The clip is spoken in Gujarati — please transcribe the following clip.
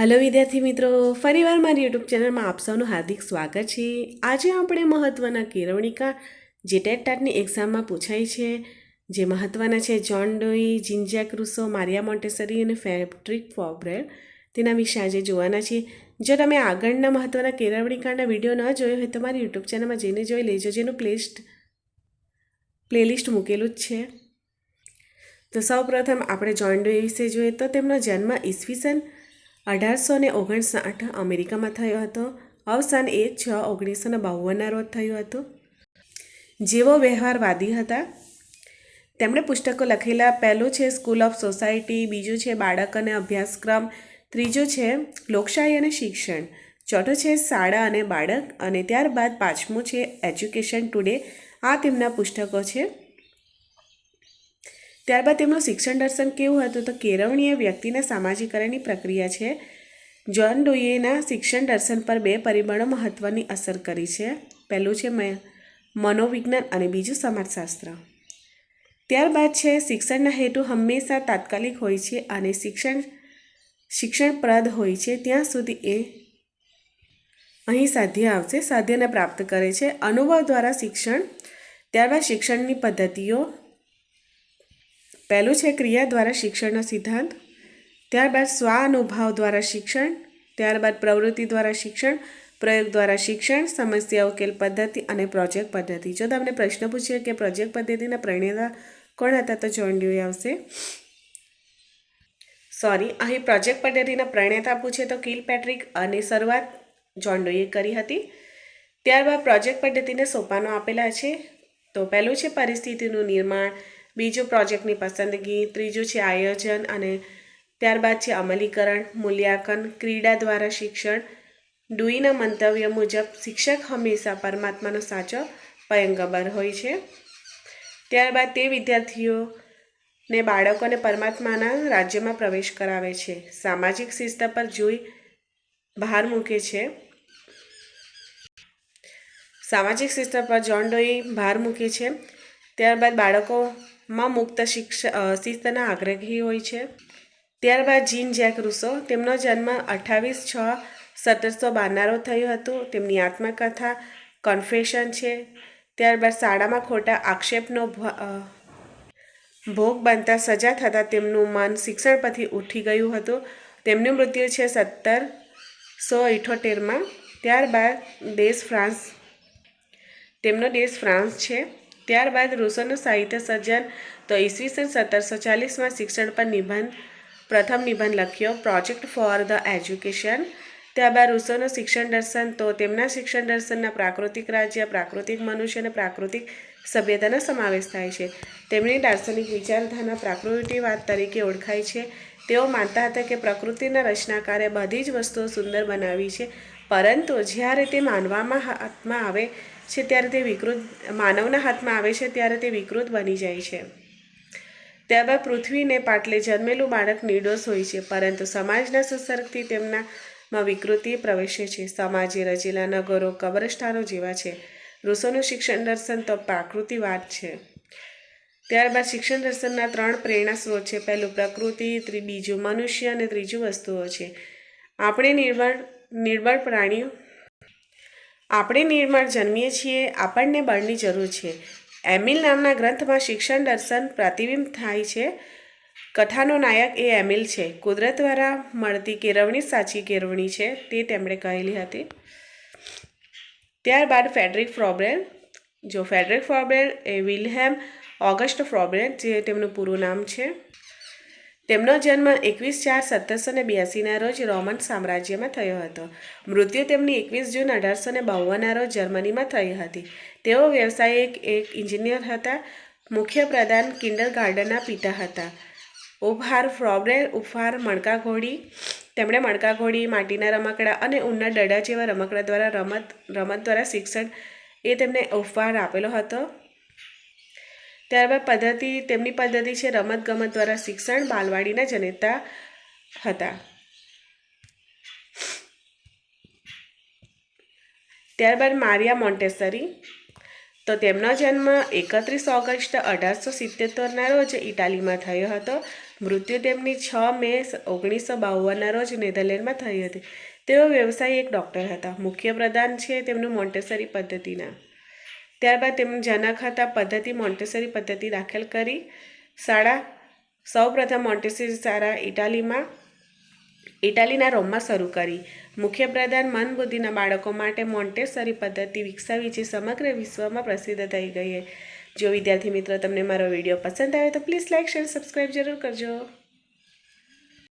હેલો વિદ્યાર્થી મિત્રો. ફરીવાર મારી યુટ્યુબ ચેનલમાં આપ સૌનું હાર્દિક સ્વાગત છે. આજે આપણે મહત્ત્વના કેળવણીકા જે ટેટ ટાટની એક્ઝામમાં પૂછાય છે, જે મહત્ત્વના છે John Dewey Jean Jacques Rousseau Maria Montessori અને ફેબ્રિક ફોબ્રેલ તેના વિશે આજે જોવાના છીએ જો તમે આગળના મહત્ત્વના કેળવણીકાના વીડિયો ન જોયો હોય તો મારી યુટ્યુબ ચેનલમાં જઈને જોઈ લેજો. જેનું પ્લેલિસ્ટ પ્લેલિસ્ટ મૂકેલું જ છે. તો સૌપ્રથમ આપણે જોન ડોઈ વિશે જોઈએ તો તેમનો જન્મ ઈસવીસન અઢારસો ને ઓગણસાઠ અમેરિકામાં થયો હતો. અવસાન એક છ ઓગણીસો ને બાવનના રોજ થયું હતું. જેવો વ્યવહારવાદી હતા. તેમણે પુસ્તકો લખેલા, પહેલું છે સ્કૂલ ઓફ સોસાયટી, બીજું છે બાળક અને અભ્યાસક્રમ, ત્રીજું છે લોકશાહી અને શિક્ષણ, ચોથું છે શાળા અને બાળક, અને ત્યારબાદ પાંચમું છે એજ્યુકેશન ટુડે. આ તેમના પુસ્તકો છે. ત્યારબાદ તેમનું શિક્ષણ દર્શન કેવું હતું તો કેળવણી એ વ્યક્તિના સામાજિકરણની પ્રક્રિયા છે. જોન ડોયેના શિક્ષણ દર્શન પર બે પરિબળો મહત્ત્વની અસર કરી છે. પહેલું છે મનોવિજ્ઞાન અને બીજું સમાજશાસ્ત્ર. ત્યારબાદ છે શિક્ષણના હેતુ હંમેશા તાત્કાલિક હોય છે અને શિક્ષણ, શિક્ષણપ્રદ હોય છે. ત્યાં સુધી એ અહીં સાધ્ય આવશે, સાધ્યને પ્રાપ્ત કરે છે. અનુભવ દ્વારા શિક્ષણ, ત્યારબાદ શિક્ષણની પદ્ધતિઓ પહેલું છે ક્રિયા દ્વારા શિક્ષણનો સિદ્ધાંત, ત્યારબાદ સ્વાનુભાવ દ્વારા શિક્ષણ, ત્યારબાદ પ્રવૃત્તિ દ્વારા શિક્ષણ, પ્રયોગ દ્વારા શિક્ષણ, સમસ્યા ઉકેલ પદ્ધતિ અને પ્રોજેક્ટ પદ્ધતિ. જો તમને પ્રશ્ન પૂછીએ કે પ્રોજેક્ટ પદ્ધતિના પ્રણેતા કોણ હતા, તો જોન આવશે. સોરી અહીં પ્રોજેક્ટ પદ્ધતિના પ્રણેતા પૂછે તો કિલ પેટ્રિક અને શરૂઆત જોન ડોઈએ કરી હતી. ત્યારબાદ પ્રોજેક્ટ પદ્ધતિને સોપાનો આપેલા છે. તો પહેલું છે પરિસ્થિતિનું નિર્માણ. બીજું પ્રોજેક્ટની પસંદગી, ત્રીજું છે આયોજન અને ત્યારબાદ છે અમલીકરણ, મૂલ્યાંકન, ક્રીડા દ્વારા શિક્ષણ. ડુઈના મંતવ્ય મુજબ, શિક્ષક હંમેશા પરમાત્માનો સાચો પયંગબર હોય છે. ત્યારબાદ તે વિદ્યાર્થીઓને બાળકોને પરમાત્માના રાજ્યમાં પ્રવેશ કરાવે છે. સામાજિક શિસ્ત પર જોઈ ભાર મૂકે છે. સામાજિક શિસ્ત પર જોન ડોઈ ભાર મૂકે છે. ત્યારબાદ બાળકોમાં મુક્ત શિક્ષ શિસ્તના આગ્રહી હોય છે. ત્યારબાદ જીન જેક રૂસો, તેમનો જન્મ અઠ્ઠાવીસ છ સત્તરસો બારનારો થયો હતો. તેમની આત્મકથા કન્ફેશન છે. ત્યારબાદ શાળામાં ખોટા આક્ષેપનો ભોગ બનતા સજા થતાં તેમનું મન શિક્ષણ પરથી ઉઠી ગયું હતું. તેમનું મૃત્યુ છે સત્તર સો ઇઠોતેરમાં. ત્યારબાદ દેશ ફ્રાન્સ, તેમનો દેશ ફ્રાન્સ છે. ત્યારબાદ રૂસોનું સાહિત્ય સર્જન તો ઈસવીસન સત્તરસો ચાલીસમાં શિક્ષણ પર નિબંધ, પ્રથમ નિબંધ લખ્યો પ્રોજેક્ટ ફોર ધ એજ્યુકેશન ત્યારબાદ રૂસોનું શિક્ષણ દર્શન તો તેમના શિક્ષણ દર્શનના પ્રાકૃતિક રાજ્ય, પ્રાકૃતિક મનુષ્ય અને પ્રાકૃતિક સભ્યતાનો સમાવેશ થાય છે. તેમની દાર્શનિક વિચારધારા પ્રાકૃતિવાદ તરીકે ઓળખાય છે. તેઓ માનતા હતા કે પ્રકૃતિના રચનાકારે બધી જ વસ્તુઓ સુંદર બનાવી છે, પરંતુ જ્યારે તે માનવામાં હાથમાં આવે છે, ત્યારે તે વિકૃત, માનવના હાથમાં આવે છે, ત્યારે તે વિકૃત બની જાય છે. ત્યારબાદ પૃથ્વીને પાટલે જન્મેલું બાળક નિર્દોષ હોય છે, પરંતુ સમાજના સુસર્ગથી તેમનામાં વિકૃતિ પ્રવેશે છે. સમાજે રચેલા નગરો, કબ્રસ્તાનો જેવા છે. રૂસોનું શિક્ષણ દર્શન તો પ્રાકૃતિવાદ છે. ત્યારબાદ શિક્ષણ દર્શનના ત્રણ પ્રેરણા સ્ત્રોત છે. પહેલું, પ્રકૃતિ, ત્રી, બીજું, મનુષ્ય અને ત્રીજું વસ્તુઓ છે. આપણે નિર્બળ નિર્બળ પ્રાણીઓ, આપણે નિર્મળ જન્મીએ છીએ, આપણને બળની જરૂર છે. એમિલ નામના ગ્રંથમાં શિક્ષણ દર્શન પ્રતિબિંબ થાય છે. કથાનો નાયક એ એમિલ છે. કુદરત દ્વારા મળતી કેળવણી સાચી કેળવણી છે, તે તેમણે કહેલી હતી. ત્યારબાદ ફેડરિક ફ્રોબ્રેલ જો ફેડરિક ફ્રોબ્રેલ એ વિલહેમ ઓગસ્ટ ફ્રોબ્રેલ જે તેમનું પૂરું નામ છે. તેમનો જન્મ એકવીસ ચાર સત્તરસો ને બ્યાસીના રોજ રોમન સામ્રાજ્યમાં થયો હતો. મૃત્યુ તેમની એકવીસ જૂન અઢારસો ને બાવનના રોજ જર્મનીમાં થઈ હતી. તેઓ વ્યવસાયિક એક એન્જિનિયર હતા. મુખ્ય પ્રધાન કિન્ડર ગાર્ડનના પિતા હતા. ઉપહાર ફ્રોબ્રેલ ઉપહાર મણકા ઘોડી. તેમણે મણકા ઘોડી, માટીના રમકડા અને ઊનના દડા જેવા રમકડા દ્વારા રમત રમત દ્વારા શિક્ષણ એ તેમને ઉપહાર આપેલો હતો. ત્યારબાદ પદ્ધતિ, તેમની પદ્ધતિ છે રમત ગમત દ્વારા શિક્ષણ બાલવાડીના જનેતા હતા. ત્યારબાદ મારિયા મોન્ટેસરી. તો તેમનો જન્મ એકત્રીસ ઓગસ્ટ અઢારસો સિત્તેરના રોજ ઇટાલીમાં થયો હતો. મૃત્યુ તેમની છ મે ઓગણીસો બાવનના રોજ નેધરલેન્ડમાં થઈ હતી. તેઓ વ્યવસાયી એક ડૉક્ટર હતા. મુખ્ય પ્રધાન છે તેમનું મોન્ટેસરી પદ્ધતિના. ત્યારબાદ તેમનું જનક હતા. પદ્ધતિ મોન્ટેસરી પદ્ધતિ દાખલ કરી. શાળા સૌપ્રથમ મોન્ટેસરી શાળા ઇટાલીમાં, ઇટાલીના રોમમાં શરૂ કરી. મુખ્ય પ્રધાન મંદબુદ્ધિના બાળકો માટે મોન્ટેસરી પદ્ધતિ વિકસાવી, જે સમગ્ર વિશ્વમાં પ્રસિદ્ધ થઈ ગઈ જો વિદ્યાર્થી મિત્રો તમને મારો વીડિયો પસંદ આવે તો પ્લીઝ લાઇક શેર, સબસ્ક્રાઈબ જરૂર કરજો.